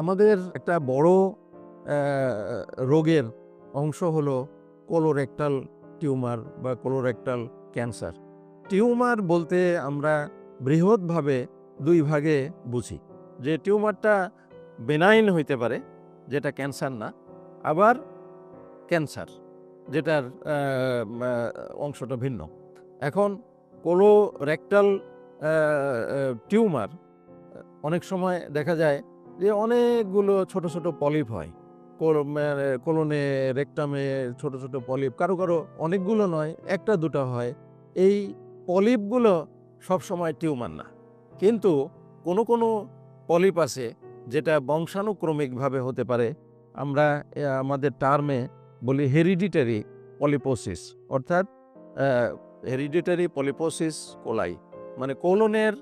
আমাদের একটা বড় রোগের অংশ হলো কোলোরেক্টাল টিউমার বা কোলোরেক্টাল ক্যান্সার টিউমার বলতে আমরা বৃহৎভাবে দুই ভাগে বুঝি। যে টিউমারটা বেনাইন হইতে পারে, যেটা ক্যান্সার না, আবার ক্যান্সার যেটার অংশটা ভিন্ন। এখন কোলোরেক্টাল টিউমার, অনেক সময় দেখা যায় যে অনেকগুলো ছোট ছোট পলিপ হয়। কোল- কোলনে, রেকটামে ছোট ছোট পলিপ, কারও কারও অনেকগুলো নয়, একটা, দুটো হয়। এই পলিপগুলো সবসময় টিউমার না। কিন্তু কোনো কোনো পলিপ আছে যেটা বংশানুক্রমিকভাবে হতে পারে। আমরা আমাদের টার্মে বলি হেরিডিটারি পলিপোসিস, অর্থাৎ হেরিডিটারি পলিপোসিস কোলাই। মানে কোলনের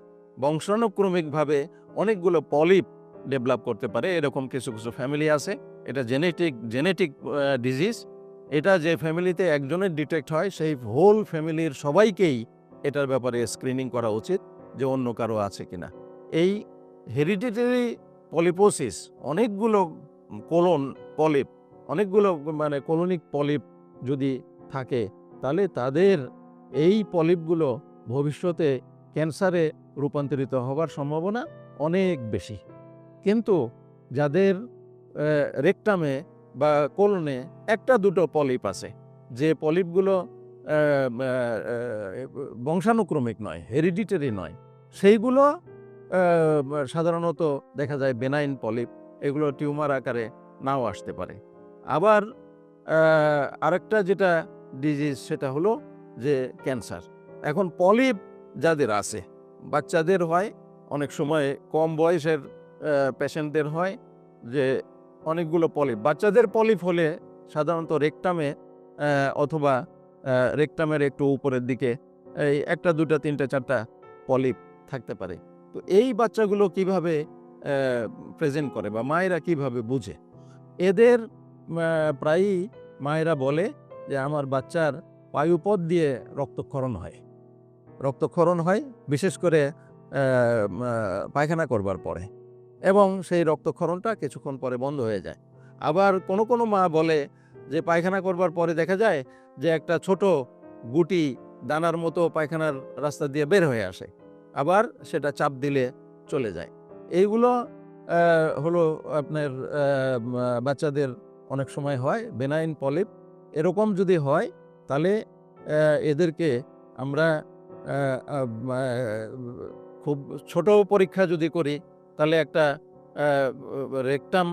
বংশানুক্রমিকভাবে অনেকগুলো পলিপ ডেভেলপ করতে পারে, এরকম কিছু কিছু ফ্যামিলি আছে। এটা জেনেটিক জেনেটিক ডিজিজ এটা যে ফ্যামিলিতে একজনের ডিটেক্ট হয়, সেই হোল ফ্যামিলির সবাইকেই এটার ব্যাপারে স্ক্রিনিং করা উচিত যে অন্য কারও আছে কিনা। এই হেরিডিটারি পলিপোসিস অনেকগুলো কোলন পলিপ অনেকগুলো মানে কোলনিক পলিপ যদি থাকে, তাহলে তাদের এই পলিপগুলো ভবিষ্যতে ক্যান্সারে রূপান্তরিত হবার সম্ভাবনা অনেক বেশি। কিন্তু যাদের রেকটামে বা কোলনে একটা দুটো পলিপ আছে, যে পলিপগুলো বংশানুক্রমিক নয়, হেরিডিটারি নয়, সেইগুলো সাধারণত দেখা যায় বেনাইন পলিপ, এগুলো টিউমার আকারে নাও আসতে পারে। আবার আরেকটা যেটা ডিজিজ সেটা হলো যে ক্যান্সার। এখন পলিপ যাদের আছে। বাচ্চাদের হয়, অনেক সময় কম বয়সের পেশেন্টদের হয় যে অনেকগুলো পলিপ বাচ্চাদের পলিপ হলে সাধারণত রেকটামে অথবা রেকটামের একটু উপরের দিকে এই একটা, দুটা, তিনটা, চারটা পলিপ থাকতে পারে। তো এই বাচ্চাগুলো কীভাবে প্রেজেন্ট করে বা মায়েরা কীভাবে বুঝে? এদের প্রায়ই মায়েরা বলে যে আমার বাচ্চার বায়ুপথ দিয়ে রক্তক্ষরণ হয়। রক্তক্ষরণ হয়, বিশেষ করে পায়খানা করবার পরে এবং সেই রক্তক্ষরণটা কিছুক্ষণ পরে বন্ধ হয়ে যায়। আবার কোনো কোনো মা বলে যে, পায়খানা করবার পরে দেখা যায় যে, একটা ছোট গুটি দানার মতো পায়খানার রাস্তা দিয়ে বের হয়ে আসে। আবার সেটা চাপ দিলে চলে যায়। এইগুলো হলো আপনার বাচ্চাদের অনেক সময় হয় বেনাইন পলিপ এরকম যদি হয়, তাহলে এদেরকে আমরা খুব ছোট পরীক্ষা যদি করি, তাহলে একটা রেকটাম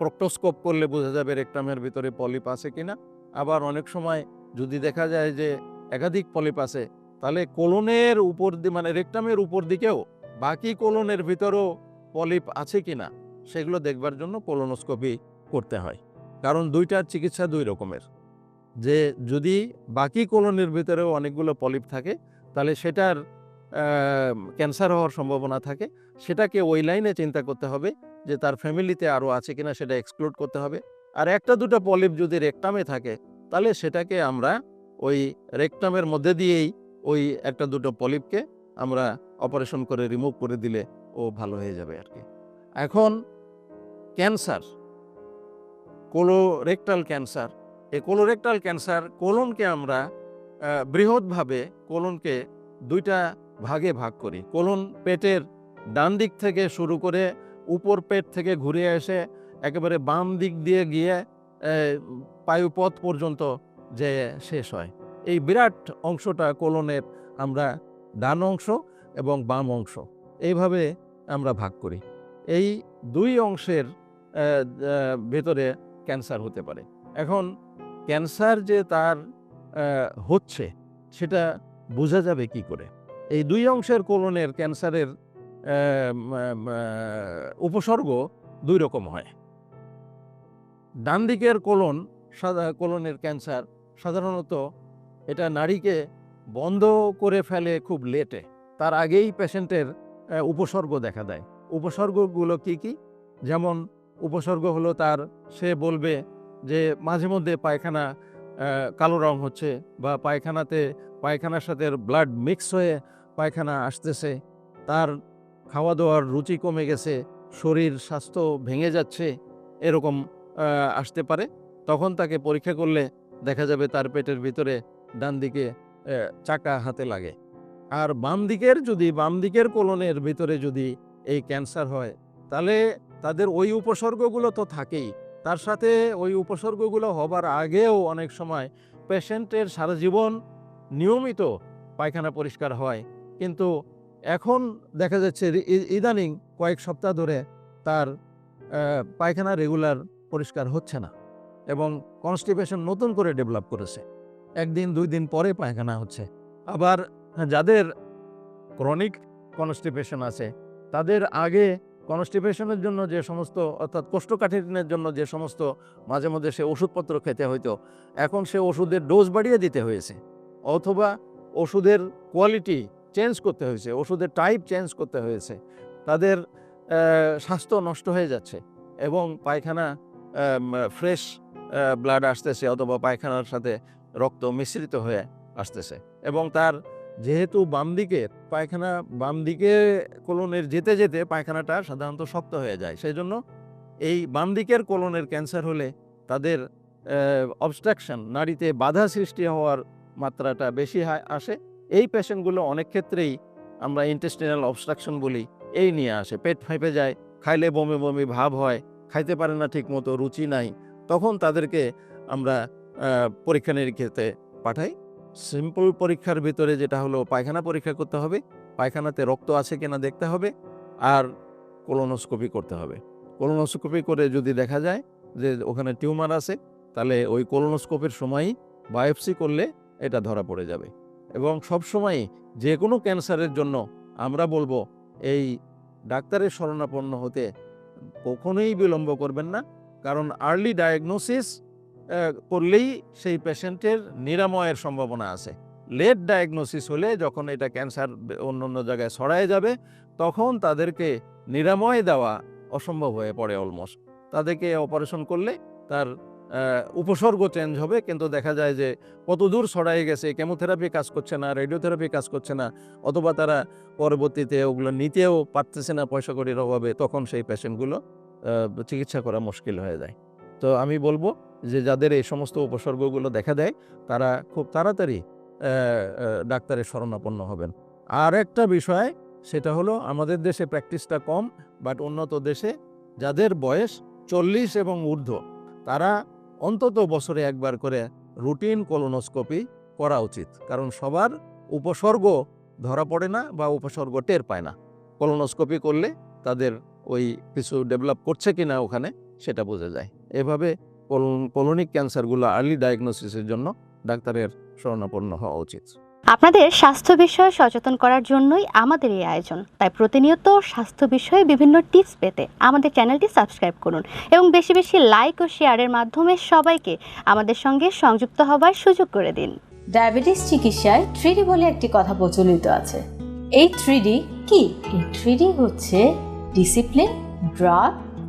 প্রক্টোস্কোপ করলে বোঝা যাবে রেকটামের ভিতরে পলিপ আছে কিনা। আবার অনেক সময় যদি দেখা যায় যে একাধিক পলিপ আছে, তাহলে কোলনের উপর মানে রেকটামের উপর দিকেও বাকি কোলনের ভিতরেও পলিপ আছে কিনা, সেগুলো দেখবার জন্য কোলোনোস্কোপি করতে হয়। কারণ দুইটার চিকিৎসা দুই রকমের। যে যদি বাকি কোলনের ভিতরেও অনেকগুলো পলিপ থাকে তাহলে সেটার ক্যান্সার হওয়ার সম্ভাবনা থাকে। সেটাকে ওই লাইনে চিন্তা করতে হবে যে তার ফ্যামিলিতে আরও আছে কিনা সেটা এক্সক্লুড করতে হবে। আর একটা দুটো পলিপ যদি রেকটামে থাকে, তাহলে সেটাকে আমরা ওই রেকটামের মধ্যে দিয়েই ওই একটা দুটো পলিপকে আমরা অপারেশন করে রিমুভ করে দিলে ও ভালো হয়ে যাবে আর কি এখন ক্যান্সার কোলোরেক্টাল ক্যান্সার এই কোলোরেক্টাল ক্যান্সার কোলনকে আমরা বৃহৎভাবে কোলনকে দুইটা ভাগে ভাগ করি। কোলন পেটের ডান দিক থেকে শুরু করে উপর পেট থেকে ঘুরে এসে একেবারে বাম দিক দিয়ে গিয়ে পায়ুপথ পর্যন্ত যে শেষ হয়। এই বিরাট অংশটা কোলনের আমরা ডান অংশ এবং বাম অংশ। এইভাবে আমরা ভাগ করি। এই দুই অংশের ভেতরে ক্যান্সার হতে পারে। এখন ক্যান্সার যে তার হচ্ছে, সেটা বোঝা যাবে কি করে? এই দুই অংশের কোলনের ক্যান্সারের উপসর্গ দুই রকম হয়। ডান দিকের কোলন সাদা, কোলনের ক্যান্সার সাধারণত এটা নারীকে বন্ধ করে ফেলে খুব লেটে। তার আগেই পেশেন্টের উপসর্গ দেখা দেয়। উপসর্গগুলো কি কি? যেমন উপসর্গ হলো তার, সে বলবে যে মাঝে মধ্যে পায়খানা কালো রং হচ্ছে বা পায়খানাতে, পায়খানার সাথে ব্লাড মিক্স হয়ে পায়খানা আসতেছে, তার খাওয়া দাওয়ার রুচি কমে গেছে, শরীর, স্বাস্থ্য ভেঙে যাচ্ছে, এরকম আসতে পারে। তখন তাকে পরীক্ষা করলে দেখা যাবে তার পেটের ভিতরে ডান দিকে চাকা হাতে লাগে। আর বাম দিকের যদি, বাম দিকের কোলনের ভিতরে যদি এই ক্যান্সার হয়, তাহলে তাদের ওই উপসর্গগুলো তো থাকেই। তার সাথে ওই উপসর্গগুলো হবার আগেও অনেক সময় পেশেন্টের সারা জীবন নিয়মিত পায়খানা পরিষ্কার হয়। কিন্তু এখন দেখা যাচ্ছে ইদানিং কয়েক সপ্তাহ ধরে তার পায়খানা রেগুলার পরিষ্কার হচ্ছে না এবং কনস্টিপেশন নতুন করে ডেভেলপ করেছে। একদিন, দুই দিন পরে পায়খানা হচ্ছে। আবার যাদের ক্রনিক কনস্টিপেশন আছে, তাদের আগে কনস্টিপেশনের জন্য যে সমস্ত, অর্থাৎ কোষ্ঠকাঠিন্যের জন্য যে সমস্ত মাঝে মধ্যে সে ওষুধপত্র খেতে হইতো, এখন সে ওষুধের ডোজ বাড়িয়ে দিতে হয়েছে। অথবা ওষুধের কোয়ালিটি চেঞ্জ করতে হয়েছে, ওষুধের টাইপ চেঞ্জ করতে হয়েছে। তাদের স্বাস্থ্য নষ্ট হয়ে যাচ্ছে এবং পায়খানা ফ্রেশ ব্লাড আসতেছে অথবা পায়খানার সাথে রক্ত মিশ্রিত হয়ে আসতেছে এবং তার যেহেতু বাম দিকে পায়খানা, বাম দিকে কোলনের যেতে যেতে পায়খানাটা সাধারণত শক্ত হয়ে যায়। সেই জন্য এই বাম দিকের কোলনের ক্যান্সার হলে তাদের অবস্ট্রাকশন নারীতে বাধা সৃষ্টি হওয়ার মাত্রাটা বেশি আসে। এই পেশেন্টগুলো অনেক ক্ষেত্রেই আমরা ইন্টেস্টিনাল অবস্ট্রাকশন বলি, এই নিয়ে আসে। পেট ফাঁপে যায়, খাইলে বমি বমি ভাব হয়, খাইতে পারে না ঠিক মতো রুচি নাই, তখন তাদেরকে আমরা পরীক্ষা নিরীক্ষাতে পাঠাই। সিম্পল পরীক্ষার ভিতরে যেটা হলো পায়খানা পরীক্ষা করতে হবে, পায়খানাতে রক্ত আছে কিনা দেখতে হবে, আর কোলোনোস্কোপি করতে হবে। কোলোনোস্কোপি করে যদি দেখা যায় যে ওখানে টিউমার আছে, তাহলে ওই কোলোনোস্কোপির সময়ই বায়োপসি করলে এটা ধরা পড়ে যাবে। এবং সব সময় যে কোনো ক্যান্সারের জন্য আমরা বলব, এই ডাক্তারের শরণাপন্ন হতে কখনোই বিলম্ব করবেন না, কারণ আর্লি ডায়াগনোসিস করলেই সেই পেশেন্টের নিরাময়ের সম্ভাবনা আছে। লেট ডায়াগনোসিস হলে যখন এটা ক্যান্সার অন্য অন্য জায়গায় ছড়ায় যাবে, তখন তাদেরকে নিরাময় দেওয়া অসম্ভব হয়ে পড়ে অলমোস্ট। তাদেরকে অপারেশন করলে তার উপসর্গ চেঞ্জ হবে, কিন্তু দেখা যায় যে কত দূর ছড়াই গেছে, কেমোথেরাপি কাজ করছে না, রেডিওথেরাপি কাজ করছে না, অথবা তারা পরবর্তীতে ওগুলো নিতেও পারতেছে না পয়সা কড়ির অভাবে, তখন সেই পেশেন্টগুলো চিকিৎসা করা মুশকিল হয়ে যায়। তো আমি বলব যে যাদের এই সমস্ত উপসর্গগুলো দেখা দেয়, তারা খুব তাড়াতাড়ি ডাক্তারের শরণাপন্ন হবেন। আর একটা বিষয়, সেটা হলো আমাদের দেশে প্র্যাকটিসটা কম বাট উন্নত দেশে যাদের বয়স চল্লিশ এবং ঊর্ধ্ব, তারা অন্তত বছরে একবার করে রুটিন কোলোনোস্কোপি করা উচিত। কারণ সবার উপসর্গ ধরা পড়ে না বা উপসর্গ টের পায় না। কোলোনোস্কোপি করলে তাদের ওই কিছু ডেভেলপ করছে কিনা ওখানে, সেটা বোঝা যায়। এভাবে কোলোনিক ক্যান্সারগুলো আর্লি ডায়াগনোসিসের জন্য ডাক্তারের শরণাপন্ন হওয়া উচিত। আপনাদের স্বাস্থ্য বিষয়ে সচেতন করার জন্যই আমাদের এই আয়োজন। তাই প্রতিনিয়ত স্বাস্থ্য বিষয়ে বিভিন্ন টিপস পেতে আমাদের চ্যানেলটি সাবস্ক্রাইব করুন এবং বেশি বেশি লাইক ও শেয়ারের মাধ্যমে সবাইকে আমাদের সঙ্গে সংযুক্ত হবার সুযোগ করে দিন। ডায়াবেটিস চিকিৎসায় থ্রিডি বলে একটি কথা প্রচলিত আছে। এই থ্রিডি কি? এই থ্রিডি হচ্ছে ডিসিপ্লিন ড্রাগ